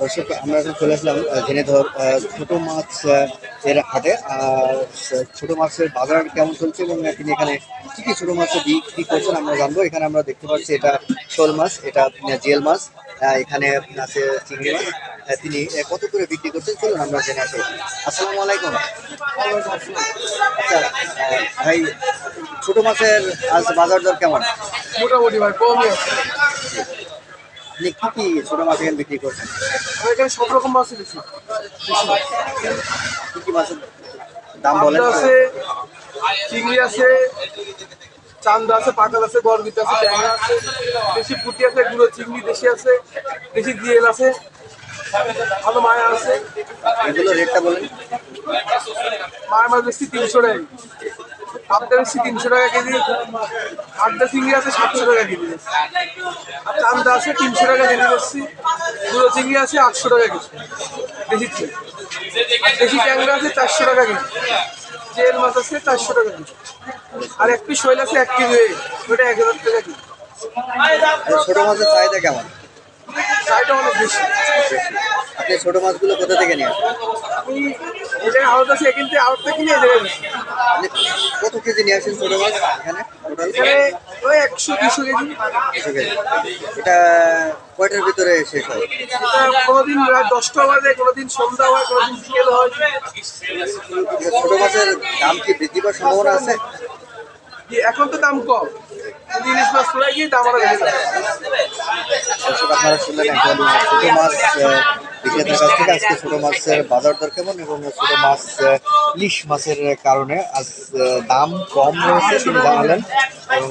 দর্শক, আমরা এখন চলে আসলাম ঝিনেধর ছোট মাছ এর হাটে। আর ছোট মাছের বাজার কেমন চলছে এবং তিনি এখানে কি কি ছোট মাছ বিক্রি করছেন আমরা জানব। এখানে আমরা দেখতে পাচ্ছি এটা শোল মাছ, এটা জিয়েল মাছ এখানে আছে চিংড়ি মাছ। তিনি কত করে বিক্রি করছেন চলুন আমরা জেনে আসি। আসসালামু আলাইকুম। আচ্ছা ভাই, ছোট মাছের আজ বাজার দর কেমন? মোটামুটি ভাই আছে। আপনি কি কি ছোট মাছ এখানে বিক্রি করছেন? এখানে সব রকম মাছ বেশি কি কি মাছের দাম বলেন আছে চিংড়ি আছে চান্দা আছে পাকাল আছে গরবিত আছে ট্যাংরা আছে দেশি পুঁটি আছে গুঁড়ো চিংড়ি দেশি আছে দেশি জিয়েল আছে ভালো মায়া আছে। এগুলো রেটটা বলেন। মায়ের মাছ বেশি তিনশো টাকা। পাবদা বেশি তিনশো টাকা কেজি আড্ডা চিংড়ি আছে সাতশো টাকা কেজি। আর চান্দা আছে তিনশো টাকা কেজি বেশি গুঁড়ো চিংড়ি আছে আটশো টাকা কেজি দেশি দেশি ট্যাংরা আছে চারশো টাকা কেজি জেল মাছ আছে চারশো টাকা কেজি। আর এক পিস শৈল আছে এক কেজি ওটা এক হাজার টাকা কেজি। ছোট মাছের চাহিদা কেমন? চাইটা অনেক বেশি। আপনি ছোট মাছগুলো কোথা থেকে নিয়ে আসেন? নিয়ে কত কেজি নিয়ে আসেন ছোট মাছ এখানে? ওই একশো দুশো কেজি। এটা কয়টার ভিতরে শেষ হয়? কোনোদিন রাত দশটা বাজে কোনোদিন সন্ধ্যা হয় কোনোদিন বিকেল হয়। ছোট মাছের দাম কি বৃদ্ধি পাওয়ার সম্ভাবনা আছে? এখন তো দাম কম। ইলিশ মাছ গিয়ে দাম আরও বেড়ে যাবে। আপনারা শুনলেন ছোট মাছ বিক্রেতার কাছ থেকে আজকে ছোট মাছের বাজার দর কেমন এবং ছোট মাছ ইলিশ মাছের কারণে আজ দাম কম রয়েছে তিনি জানালেন। এবং